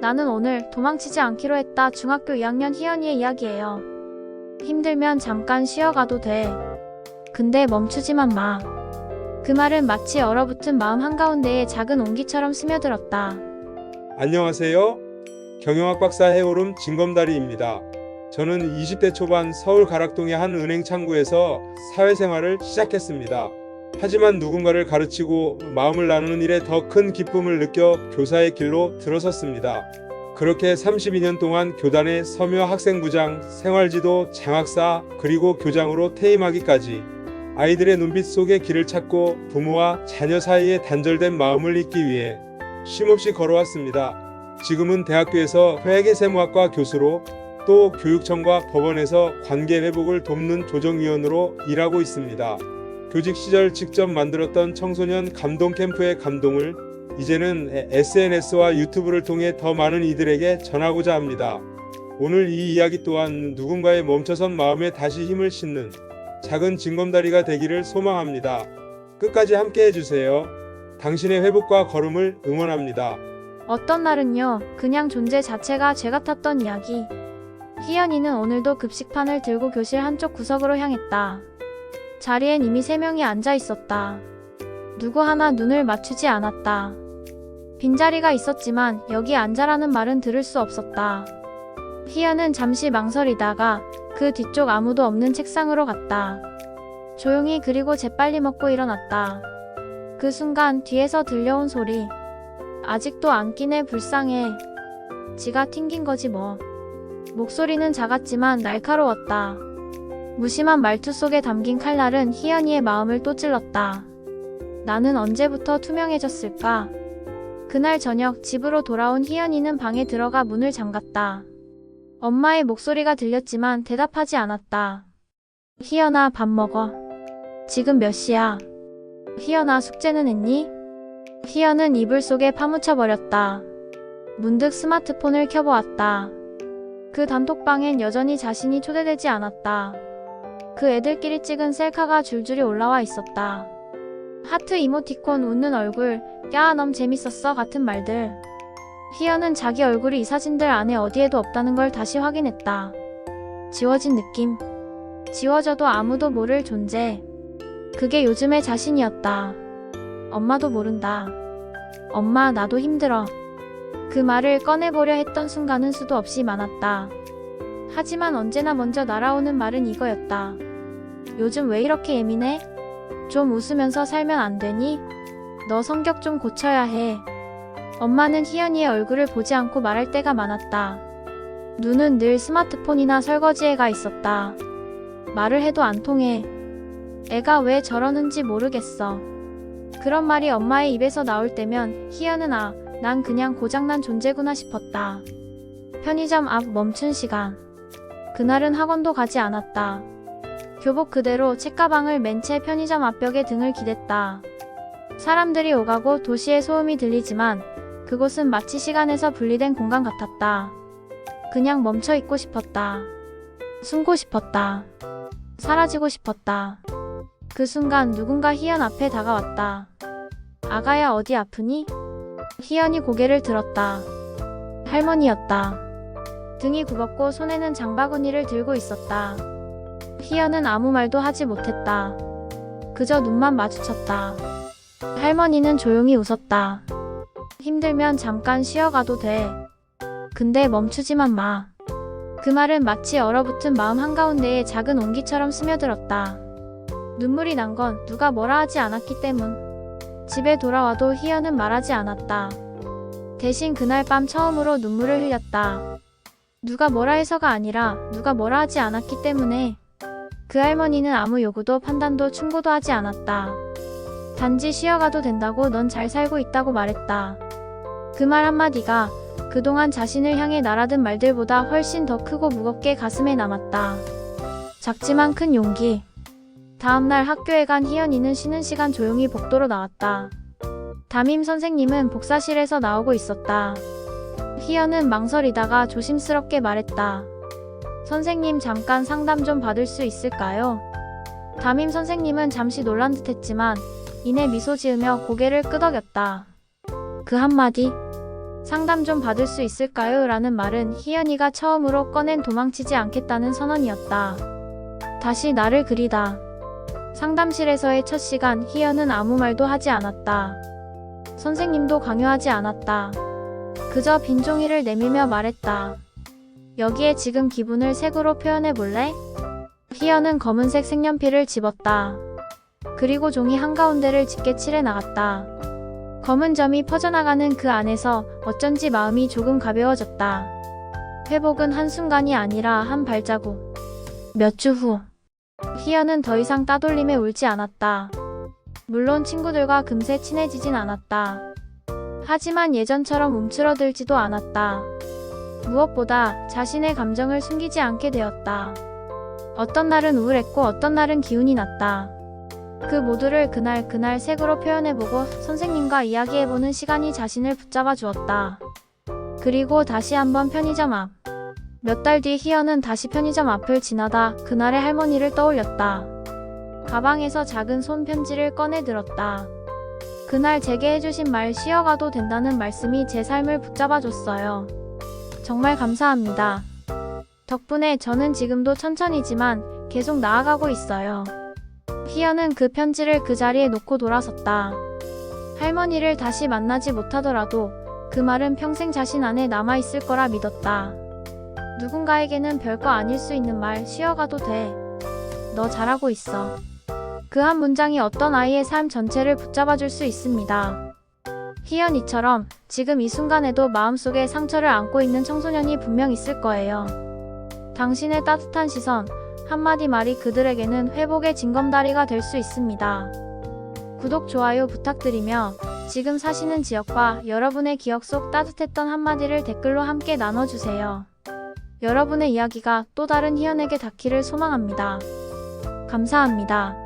나는 오늘 도망치지 않기로 했다. 중학교 2학년 희연이의 이야기예요. 힘들면 잠깐 쉬어가도 돼. 근데 멈추지만 마. 그 말은 마치 얼어붙은 마음 한가운데에 작은 온기처럼 스며들었다. 안녕하세요. 경영학 박사 해오름 진검다리입니다. 저는 20대 초반 서울 가락동의 한 은행 창구에서 사회생활을 시작했습니다. 하지만 누군가를 가르치고 마음을 나누는 일에 더 큰 기쁨을 느껴 교사의 길로 들어섰습니다. 그렇게 32년 동안 교단의 서묘 학생부장, 생활지도, 장학사, 그리고 교장으로 퇴임하기까지 아이들의 눈빛 속에 길을 찾고 부모와 자녀 사이의 단절된 마음을 잇기 위해 쉼없이 걸어왔습니다. 지금은 대학교에서 회계세무학과 교수로 또 교육청과 법원에서 관계 회복을 돕는 조정위원으로 일하고 있습니다. 교직 시절 직접 만들었던 청소년 감동 캠프의 감동을 이제는 SNS와 유튜브를 통해 더 많은 이들에게 전하고자 합니다. 오늘 이 이야기 또한 누군가의 멈춰선 마음에 다시 힘을 싣는 작은 징검다리가 되기를 소망합니다. 끝까지 함께 해주세요. 당신의 회복과 걸음을 응원합니다. 어떤 날은요, 그냥 존재 자체가 죄 같았던 이야기. 희연이는 오늘도 급식판을 들고 교실 한쪽 구석으로 향했다. 자리엔 이미 세 명이 앉아 있었다. 누구 하나 눈을 맞추지 않았다. 빈자리가 있었지만 여기 앉아라는 말은 들을 수 없었다. 희연은 잠시 망설이다가 그 뒤쪽 아무도 없는 책상으로 갔다. 조용히 그리고 재빨리 먹고 일어났다. 그 순간 뒤에서 들려온 소리. 아직도 안 끼네 불쌍해. 지가 튕긴 거지 뭐. 목소리는 작았지만 날카로웠다. 무심한 말투 속에 담긴 칼날은 희연이의 마음을 또 찔렀다. 나는 언제부터 투명해졌을까? 그날 저녁 집으로 돌아온 희연이는 방에 들어가 문을 잠갔다. 엄마의 목소리가 들렸지만 대답하지 않았다. 희연아 밥 먹어. 지금 몇 시야? 희연아 숙제는 했니? 희연은 이불 속에 파묻혀 버렸다. 문득 스마트폰을 켜보았다. 그 단톡방엔 여전히 자신이 초대되지 않았다. 그 애들끼리 찍은 셀카가 줄줄이 올라와 있었다. 하트 이모티콘 웃는 얼굴, 야, 넘 재밌었어 같은 말들. 희연은 자기 얼굴이 이 사진들 안에 어디에도 없다는 걸 다시 확인했다. 지워진 느낌. 지워져도 아무도 모를 존재. 그게 요즘의 자신이었다. 엄마도 모른다. 엄마, 나도 힘들어. 그 말을 꺼내보려 했던 순간은 수도 없이 많았다. 하지만 언제나 먼저 날아오는 말은 이거였다. 요즘 왜 이렇게 예민해? 좀 웃으면서 살면 안 되니? 너 성격 좀 고쳐야 해. 엄마는 희연이의 얼굴을 보지 않고 말할 때가 많았다. 눈은 늘 스마트폰이나 설거지에 가 있었다. 말을 해도 안 통해. 애가 왜 저러는지 모르겠어. 그런 말이 엄마의 입에서 나올 때면 희연은 아, 난 그냥 고장난 존재구나 싶었다. 편의점 앞 멈춘 시간. 그날은 학원도 가지 않았다. 교복 그대로 책가방을 맨 채 편의점 앞벽에 등을 기댔다. 사람들이 오가고 도시의 소음이 들리지만 그곳은 마치 시간에서 분리된 공간 같았다. 그냥 멈춰 있고 싶었다. 숨고 싶었다. 사라지고 싶었다. 그 순간 누군가 희연 앞에 다가왔다. 아가야 어디 아프니? 희연이 고개를 들었다. 할머니였다. 등이 굽었고 손에는 장바구니를 들고 있었다. 희연은 아무 말도 하지 못했다. 그저 눈만 마주쳤다. 할머니는 조용히 웃었다. 힘들면 잠깐 쉬어가도 돼. 근데 멈추지만 마. 그 말은 마치 얼어붙은 마음 한가운데에 작은 온기처럼 스며들었다. 눈물이 난 건 누가 뭐라 하지 않았기 때문. 집에 돌아와도 희연은 말하지 않았다. 대신 그날 밤 처음으로 눈물을 흘렸다. 누가 뭐라 해서가 아니라 누가 뭐라 하지 않았기 때문에 그 할머니는 아무 요구도 판단도 충고도 하지 않았다. 단지 쉬어가도 된다고 넌 잘 살고 있다고 말했다. 그 말 한마디가 그동안 자신을 향해 날아든 말들보다 훨씬 더 크고 무겁게 가슴에 남았다. 작지만 큰 용기. 다음날 학교에 간 희연이는 쉬는 시간 조용히 복도로 나왔다. 담임 선생님은 복사실에서 나오고 있었다. 희연은 망설이다가 조심스럽게 말했다. 선생님 잠깐 상담 좀 받을 수 있을까요? 담임 선생님은 잠시 놀란 듯 했지만 이내 미소 지으며 고개를 끄덕였다. 그 한마디 상담 좀 받을 수 있을까요? 라는 말은 희연이가 처음으로 꺼낸 도망치지 않겠다는 선언이었다. 다시 나를 그리다. 상담실에서의 첫 시간 희연은 아무 말도 하지 않았다. 선생님도 강요하지 않았다. 그저 빈 종이를 내밀며 말했다. 여기에 지금 기분을 색으로 표현해 볼래? 희연은 검은색 색연필을 집었다. 그리고 종이 한가운데를 짙게 칠해 나갔다. 검은 점이 퍼져나가는 그 안에서 어쩐지 마음이 조금 가벼워졌다. 회복은 한순간이 아니라 한 발자국. 몇 주 후. 희연은 더 이상 따돌림에 울지 않았다. 물론 친구들과 금세 친해지진 않았다. 하지만 예전처럼 움츠러들지도 않았다. 무엇보다 자신의 감정을 숨기지 않게 되었다. 어떤 날은 우울했고 어떤 날은 기운이 났다. 그 모두를 그날 그날 색으로 표현해보고 선생님과 이야기해보는 시간이 자신을 붙잡아 주었다. 그리고 다시 한번 편의점 앞. 몇 달 뒤 희연은 다시 편의점 앞을 지나다 그날의 할머니를 떠올렸다. 가방에서 작은 손편지를 꺼내 들었다. 그날 제게 해주신 말 쉬어가도 된다는 말씀이 제 삶을 붙잡아 줬어요. 정말 감사합니다. 덕분에 저는 지금도 천천히지만 계속 나아가고 있어요. 희연은 그 편지를 그 자리에 놓고 돌아섰다. 할머니를 다시 만나지 못하더라도 그 말은 평생 자신 안에 남아있을 거라 믿었다. 누군가에게는 별거 아닐 수 있는 말 쉬어가도 돼. 너 잘하고 있어. 그 한 문장이 어떤 아이의 삶 전체를 붙잡아 줄 수 있습니다. 희연이처럼 지금 이 순간에도 마음속에 상처를 안고 있는 청소년이 분명 있을 거예요. 당신의 따뜻한 시선, 한마디 말이 그들에게는 회복의 징검다리가 될 수 있습니다. 구독, 좋아요 부탁드리며 지금 사시는 지역과 여러분의 기억 속 따뜻했던 한마디를 댓글로 함께 나눠주세요. 여러분의 이야기가 또 다른 희연에게 닿기를 소망합니다. 감사합니다.